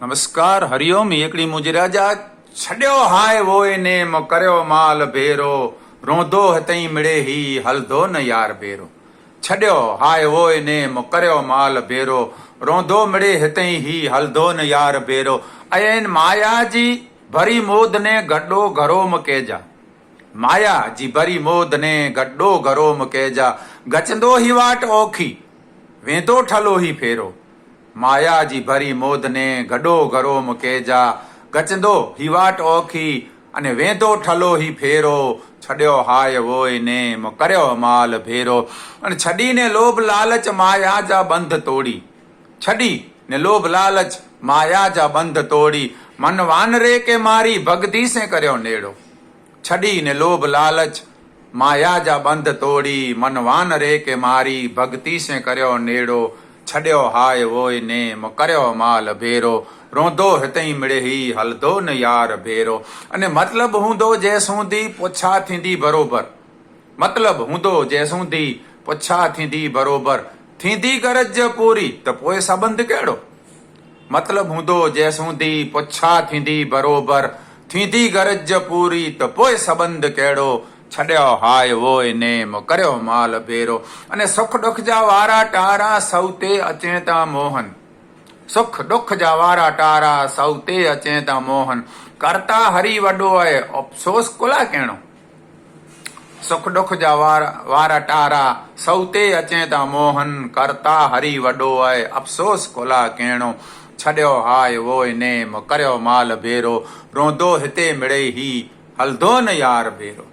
નમસ્કાર હરિઓમ એકડી મુજરાજા છડ્યો હાય વોય ને મ કર્યો માલ ભેરો. રોંધો હતઈ મળે હી, હલધો ન યાર ભેરો. છડ્યો હાય વોય ને મ કર્યો માલ ભેરો. રોંધો મળે હતઈ હી, હલધો ન યાર ભેરો. અયન માયાજી, ભરી મોદ ને ગડ્ડો ઘરો મ કેજા. માયા જી ભરી મોદ ને ગડ્ડો ઘરો મ કેજા. ગચંદો હી વાટ ઓખી, વેંધો ઠલો હી ફેરો. માયાજી ભરી મોદને ગડો ગરો કેજા ગચંદો હિવાટ ઓખી અને વેંધો ઠલો હી ફેરો. છડ્યો હાય વોય ને મ કર્યો માલ ભેરો. અને છડીને લોભ લાલચ માયા જા બંધ તોડી. છડી ને લોભ લાલચ માયા જા બંધ તોડી. મન વાન રે કે મારી ભક્તિ સે કર્યો નેડો. છડી ને લોભ લાલચ માયા જા બંધ તોડી. મન વાન રે કે મારી ભક્તિ સે કર્યો નેડો. છડ્યો હાય વોય ને મ કર્યો માલ ભેરો, રોંધો હિતઈ મળે હી હલદો ન યાર ભેરો. અને મતલબ હૂંદો જે સુધી પોછા થીંદી બરોબર. મતલબ હૂંદો જે સુધી પોછા થીંદી બરોબર. થીંદી ગરજ પૂરી, તો પોએ સંબંધ કેડો મતલબ હૂંદો જે સુધી પોછા થીંદી બરોબર. થીંદી ગરજ પૂરી, તો પોએ સંબંધ કેડો છડ્યો હાય વોય નેમ, કર્યો માલ ભેરો. અને સુખ દુઃખ જા વારા ટારા સૌતે અચેતા મોહન. સુખ દુઃખ જા વારા ટારા સૌતે અચેતા મોહન. કરતા હરી વડો એ અફસોસ કોલા કેણો? સુખ દુઃખ જા વારા ટારા સૌતે અચેતા મોહન. કરતા હરી વડો આય અફસોસ કોલા કેણો? છડ્યો હાય વોય નેમ, કર્યો માલ ભેરો. રોંધો હિતે મળે હી હલધો ન યાર ભેરો.